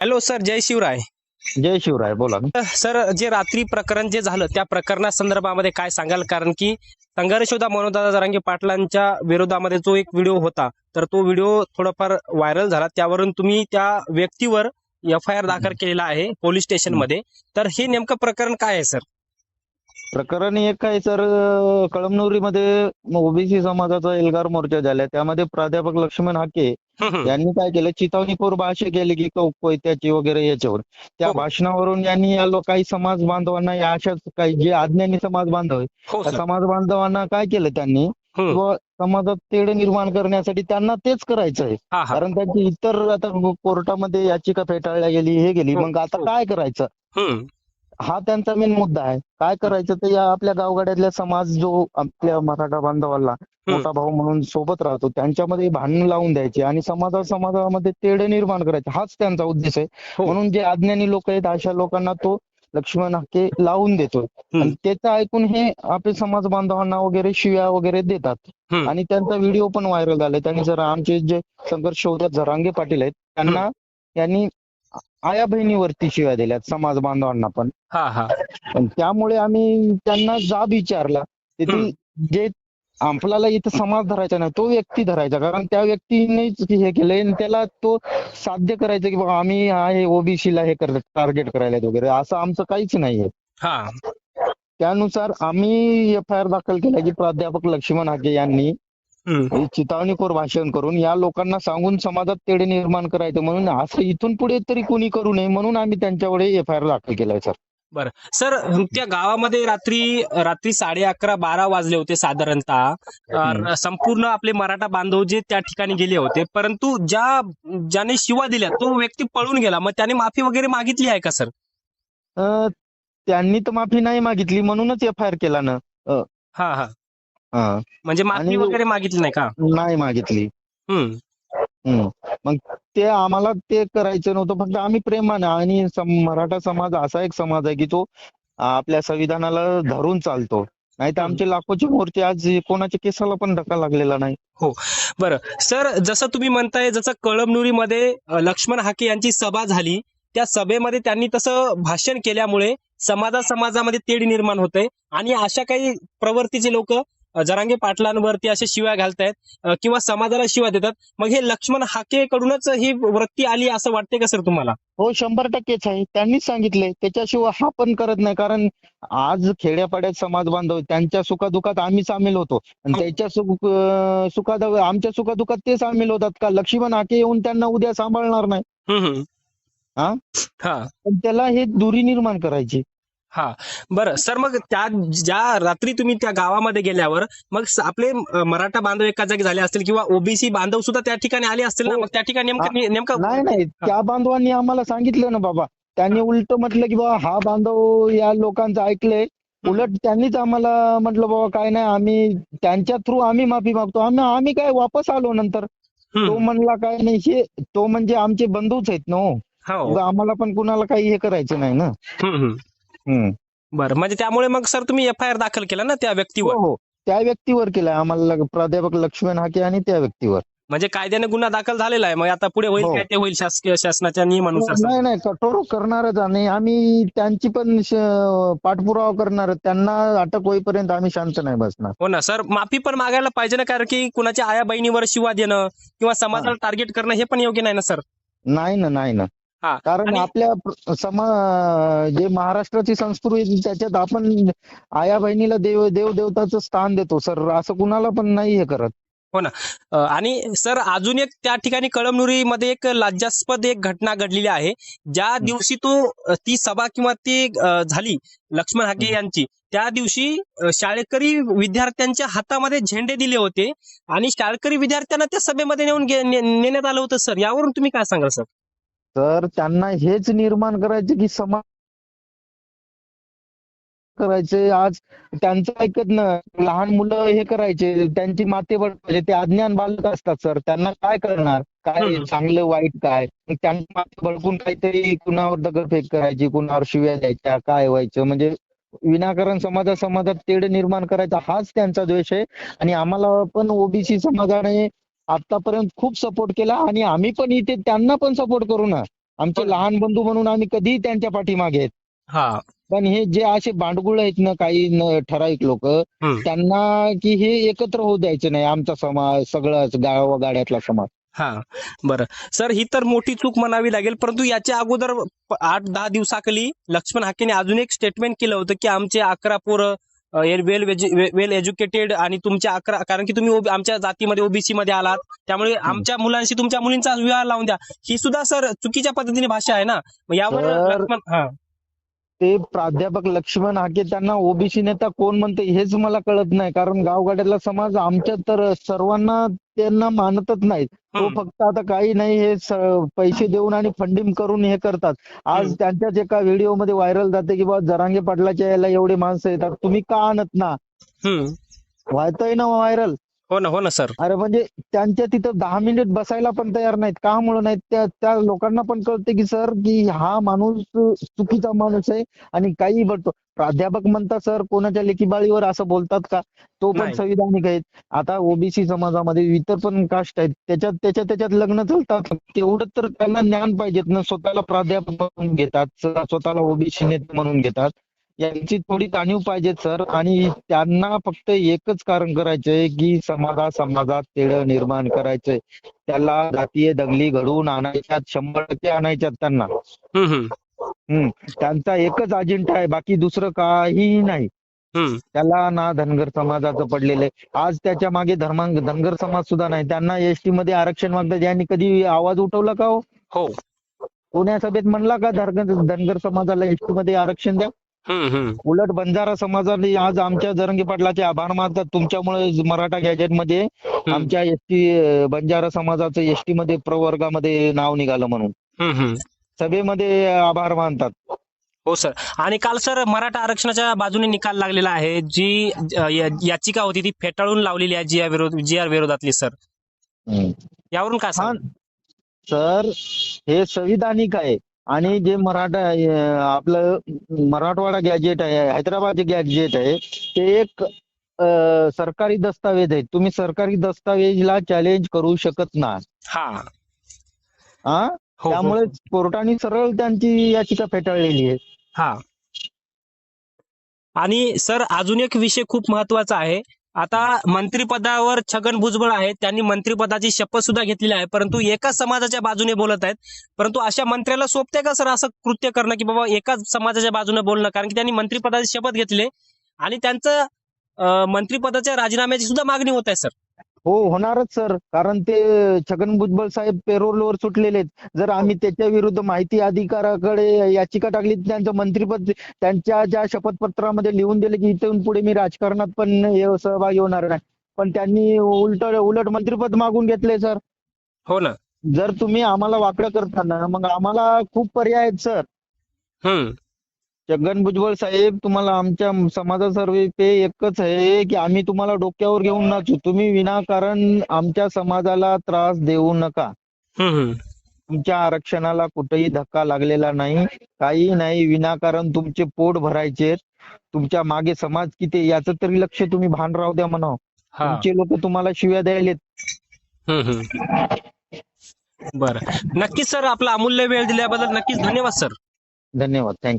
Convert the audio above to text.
Hello sir जय शिवराय जय शिवराय बोला सर जे रात्री प्रकरण जे झालं त्या प्रकरणा संदर्भामध्ये काय सांगाल? कारण की संघर्षोदा मनोदादा जरांगे पाटलांच्या विरोधामध्ये जो एक व्हिडिओ होता तर तो व्हिडिओ थोडाफार व्हायरल झाला. त्यावरून तुम्ही त्या व्यक्तीवर एफ आय आर दाखल केलेला आहे पोलीस स्टेशनमध्ये. तर हे नेमकं प्रकरण काय आहे सर प्रकरण एक आहे सर कळमनुरीमध्ये ओबीसी समाजाचा एल्गार मोर्चा झाला त्यामध्ये प्राध्यापक लक्ष्मण हाके. यांनी काय केलं चिथावणीपूर भाष्य केले की कौ- कोयत्याची वगैरे याच्यावर त्या हो. भाषणावरून यांनी या काही समाज बांधवांना या अशाच काही जे अज्ञानी समाज बांधव आहे, हो त्या समाज बांधवांना काय केलं त्यांनी. किंवा समाजात तेढ निर्माण करण्यासाठी त्यांना तेच करायचं आहे कारण त्यांची इतर आता कोर्टामध्ये याचिका फेटाळल्या गेली हे गेली हो, मग आता. काय करायचं. हा त्यांचा मेन मुद्दा आहे. काय करायचं तर या आपल्या गावगाड्यातल्या समाज जो आपल्या मराठा बांधवाला मोठा भाऊ म्हणून सोबत राहतो त्यांच्यामध्ये भांडण लावून द्यायचे आणि समाजा समाजामध्ये तेढ निर्माण करायचे. हाच त्यांचा उद्देश आहे. हो. म्हणून जे अज्ञानी लोक आहेत अशा लोकांना तो लक्ष्मण हक्के लावून देतो. आणि त्याचं ऐकून हे आपले समाज बांधवांना वगैरे शिव्या वगैरे देतात. आणि त्यांचा व्हिडिओ पण व्हायरल झालाय. त्यांनी जर आमचे जे संघर्ष होतात झरांगे पाटील आहेत त्यांना यांनी आया बहिणीवरती शिव्या दिल्यात समाज बांधवांना पण. हा हा. पण त्यामुळे आम्ही त्यांना जाब विचारला. तिथे जे आपल्याला इथं समाज धरायचा नाही तो व्यक्ती धरायचा. कारण त्या व्यक्तीनेच हे केलंय आणि त्याला तो साध्य करायचं की बाबा आम्ही आहे ओबीसीला हे कर टार्गेट करायला वगैरे. असं आमचं काहीच नाहीये. हा. त्यानुसार आम्ही एफ आय आर दाखल केला की प्राध्यापक लक्ष्मण हाके यांनी. हे चिथावणीखोर भाषण करून या लोकांना सांगून समाजात तेढे निर्माण करायचं म्हणून असं इथून पुढे तरी कोणी करू नये म्हणून आम्ही त्यांच्यावर एफ आय आर दाखल केलाय सर. सर त्या गावामध्ये रात्री रात्री साडे अकरा बारा वाजले होते साधारणतः. संपूर्ण आपले मराठा बांधव जे त्या ठिकाणी गेले होते परंतु ज्या ज्याने शिवा दिल्या तो व्यक्ती पळून गेला. मग त्याने माफी वगैरे मागितली आहे का सर? त्यांनी तर माफी नाही मागितली म्हणूनच एफ आय आर केला ना. हा हा. हा. म्हणजे माफी आणि- वगैरे मागितली नाही का? नाही मागितली. हम्म. हम्म. मग ते आम्हाला ते करायचं नव्हतं फक्त आम्ही प्रेमाने आणि सम- मराठा समाज असा एक समाज आहे की तो आपल्या संविधानाला धरून चालतो. नाही तर आमचे लाखोचे मोर्चे आज कोणाच्या केसाला पण धक्का लागलेला नाही. बरं. सर जसं तुम्ही म्हणताय जसं कळमनुरीमध्ये अ, लक्ष्मण हाके यांची सभा झाली त्या सभेमध्ये त्यांनी तसं भाषण केल्यामुळे समाजा समाजामध्ये तेढ निर्माण होते आणि अशा काही प्रवृत्तीचे लोक जरांगे पाटलांवरती अशा शिव्या घालतायत किंवा समाजाला शिव्या देतात. मग हे लक्ष्मण हाके कडूनच ही वृत्ती आली असं वाटते का सर तुम्हाला? हो शंभर टक्केच आहे त्यांनीच सांगितले त्याच्याशिवाय हा पण करत नाही. कारण आज खेड्यापाड्यात समाज बांधव. त्यांच्या सुखादुखात आम्ही सामील होतो. आणि. त्याच्या सुख सुखाद आमच्या सुखादुखात ते सामील होतात का? लक्ष्मण हाके येऊन त्यांना उद्या सांभाळणार नाही. हा? हा. पण त्याला हे दुरी निर्माण करायची. हा. बरं सर मग त्या ज्या रात्री तुम्ही त्या गावामध्ये गेल्यावर मग आपले मराठा बांधव एका जागी झाले असतील किंवा ओबीसी बांधव सुद्धा त्या ठिकाणी आले असतील ना हो. मग त्या ठिकाणी नेमकं नेमकं नाही नाही. त्या बांधवांनी आम्हाला सांगितलं ना बाबा. त्यांनी उलट म्हटलं की बाबा हा बांधव या लोकांचं ऐकलंय. उलट त्यांनीच आम्हाला म्हटलं बाबा काय नाही आम्ही त्यांच्या थ्रू आम्ही माफी मागतो. आम्ही आम्ही काय वापस आलो नंतर? तो. म्हणला काय नाही हे तो म्हणजे आमचे बंधूच आहेत ना हो. हो. आम्हाला पण कुणाला काही हे करायचं नाही ना. बरं म्हणजे त्यामुळे मग सर तुम्ही एफ आय आर दाखल केला ना त्या व्यक्तीवर? हो हो. त्या व्यक्तीवर केलाय आम्हाला प्राध्यापक लक्ष्मण हाके आणि त्या व्यक्तीवर. म्हणजे कायद्याने गुन्हा दाखल झालेला आहे. मग आता पुढे होईल हो. काय ते होईल शासकीय शासनाच्या नियमानुसार सर. नाही नाही. कठोर करणारच आणि आम्ही त्यांची पण श- पाठपुरावा करणार त्यांना अटक होईपर्यंत आम्ही शांत नाही बसणार. हो ना सर. माफी पण मागायला पाहिजे ना कारण की कुणाच्या आया बहिणीवर शिवा देणं किंवा समाजाला टार्गेट करणं हे पण योग्य नाही ना सर? नाही ना नाही ना. कारण आपल्या समा जे महाराष्ट्राची संस्कृती आहे, त्याच्यात आपण आया बहिणीला देव देव देवताचं स्थान देतो. सर असं कुणाला पण नाही हे करत. अ, आणि सर अजून एक त्या ठिकाणी कळमनुरीमध्ये एक लज्जास्पद एक घटना घडलेली आहे. ज्या दिवशी तो ती सभा किंवा ती झाली लक्ष्मण हाके यांची त्या दिवशी शाळकरी विद्यार्थ्यांच्या हातामध्ये झेंडे दिले होते. आणि शाळकरी विद्यार्थ्यांना त्या सभेमध्ये नेऊन ने- नेण्यात आलं होतं सर. यावरून तुम्ही काय सांगाल सर? तर त्यांना हेच निर्माण करायचे की समाज करायचे. आज त्यांचं ऐकत ना लहान मुलं हे करायचे त्यांची माते बळकायचे ते अज्ञान बालक असतात सर. त्यांना काय करणार? काय. चांगलं वाईट काय? त्यांची माते बळकून काहीतरी कुणावर दगडफेक करायची कुणावर शिव्या द्यायच्या काय व्हायचं? म्हणजे विनाकारण समाजा समाजात तेढ निर्माण करायचा हाच त्यांचा द्वेष आहे. आणि आम्हाला पण ओबीसी समाजाने आतापर्यंत खूप सपोर्ट केला आणि आम्ही पण इथे त्यांना पण सपोर्ट करू ना. आमचे. लहान बंधू म्हणून आम्ही कधीही त्यांच्या पाठीमागे आहेत. हा. पण हे जे असे भांडगुळ आहेत ना काही ठराविक लोक. त्यांना की हे एकत्र होऊ द्यायचं नाही. आमचा समाज सगळाच गावागाड्यातला समाज. हा. बरं. सर ही तर मोठी चूक म्हणावी लागेल परंतु याच्या अगोदर आठ दहा दिवसाखाली लक्ष्मण हाकेने अजून एक स्टेटमेंट केलं होतं की आमचे अकरा पोरं वेल वेल एज्युकेटेड आणि तुमच्या अकरा कारण की तुम्ही आमच्या जातीमध्ये ओबीसी मध्ये आलात. त्यामुळे आमच्या मुलांशी तुमच्या मुलींचा विवाह लावून द्या. ही सुद्धा सर चुकीच्या पद्धतीने भाषा आहे ना? यावर लक्ष्मण हा. ते प्राध्यापक लक्ष्मण हाके त्यांना ओबीसी नेता कोण म्हणते हेच मला कळत नाही. कारण गावगाड्यातला समाज आमच्या तर सर्वांना त्यांना मानतच नाहीत. तो. फक्त आता काही नाही हे पैसे देऊन आणि फंडिंग करून हे करतात. आज. त्यांच्याच एका व्हिडिओमध्ये व्हायरल जाते की बाबा जरांगे पाटलाच्या याला एवढे माणसं येतात तुम्ही का आणत ना? व्हायतंय ना व्हायरल. हो ना हो ना सर. अरे म्हणजे त्यांच्या तिथं दहा मिनिट बसायला पण तयार नाहीत. का म्हणून नाहीत? त्या त्या लोकांना पण कळते की सर की हा माणूस चुकीचा माणूस आहे आणि काही बोलतो प्राध्यापक म्हणतात सर कोणाच्या लेखीबाळीवर असं बोलतात का? तो पण. संविधानिक आहेत. आता ओबीसी समाजामध्ये इतर पण कास्ट आहेत. त्याच्यात त्याच्यात त्याच्यात लग्न चालतात. तेवढं तर त्यांना ज्ञान पाहिजेत ना. स्वतःला प्राध्यापक म्हणून घेतात. स्वतः- स्वतःला ओबीसी नेते म्हणून घेतात. यांची थोडी जाणीव पाहिजे सर. आणि त्यांना फक्त एकच कारण करायचंय की समाजा समाजात तेढ निर्माण करायचंय. त्याला जातीय दंगली घडवून आणायच्यात शंभर टक्के आणायच्यात त्यांना. हम्म त्यांचा एकच अजेंडा आहे बाकी दुसरं काहीही नाही. त्याला ना धनगर समाजाचं पडलेलं आहे. आज त्याच्यामागे धर्मांग धनगर समाज सुद्धा नाही. त्यांना एसटी मध्ये आरक्षण मागतात. यांनी कधी आवाज उठवला का हो? हो. पुण्या सभेत म्हणला का धनगर धनगर समाजाला एसटी मध्ये आरक्षण द्या? उलट बंजारा समाजाने आज आमच्या जरंगे पाटलाचे आभार मानतात. तुमच्यामुळे मराठा गॅजेटमध्ये आमच्या एसटी बंजारा समाजाचं एसटी मध्ये प्रवर्गामध्ये नाव निघालं म्हणून. सभेमध्ये आभार मानतात. हो सर. आणि काल सर मराठा आरक्षणाच्या बाजूने निकाल लागलेला आहे. जी याचिका होती ती फेटाळून लावलेली आहे जी विरोध जी आर विरोधातली सर. यावरून काय हा सांग सर हे संविधानिक आहे. आणि जे मराठा आपलं मराठवाडा गॅजेट आहे हैदराबाद जे गॅजेट आहे ते एक सरकारी दस्तावेज आहे. तुम्ही सरकारी दस्तावेजला चॅलेंज करू शकत नाही. हा. हा हो, हो त्यामुळे कोर्टाने सरळ त्यांची याचिका फेटाळलेली आहे. हा. आणि सर अजून एक विषय खूप महत्त्वाचा आहे. आता मंत्रिपदावर छगन भुजबळ आहेत त्यांनी मंत्रिपदाची शपथ सुद्धा घेतलेली आहे परंतु एकाच समाजाच्या बाजूने बोलत आहेत. परंतु अशा मंत्र्याला सोपते का सर असं कृत्य करणं की बाबा एकाच समाजाच्या बाजूने बोलणं? कारण की त्यांनी मंत्रिपदाची शपथ घेतली आणि त्यांचं मंत्रिपदाच्या राजीनाम्याची सुद्धा मागणी होत आहे सर. हो होणारच सर. कारण ते छगन भुजबळ साहेब पेरोलवर सुटलेले आहेत जर आम्ही त्याच्या विरुद्ध माहिती अधिकाराकडे याचिका टाकली तर त्यांचं मंत्रिपद त्यांच्या ज्या शपथपत्रामध्ये लिहून दिले की इथून पुढे मी राजकारणात पण सहभागी होणार नाही. पण त्यांनी उलट उलट मंत्रिपद मागून घेतले सर. हो ना. जर तुम्ही आम्हाला वाकडं करताना मग आम्हाला खूप पर्याय आहेत सर. हम्म. छगन भुजबळ साहेब तुम्हाला आमच्या समाजासर्वे ते एकच आहे की आम्ही तुम्हाला डोक्यावर घेऊन नाचू. तुम्ही विनाकारण आमच्या समाजाला त्रास देऊ नका. हम्म हम्म. तुमच्या आरक्षणाला कुठेही धक्का लागलेला नाही. काही नाही. विनाकारण तुमचे पोट भरायचे. तुमच्या मागे समाज किती याचं तरी लक्ष तुम्ही भान राहू द्या म्हणावं. हा. तुमचे लोक तुम्हाला शिव्या द्यायलेत. बरं. नक्कीच सर आपला अमूल्य वेळ दिल्याबद्दल नक्कीच धन्यवाद सर. धन्यवाद. थँक्यू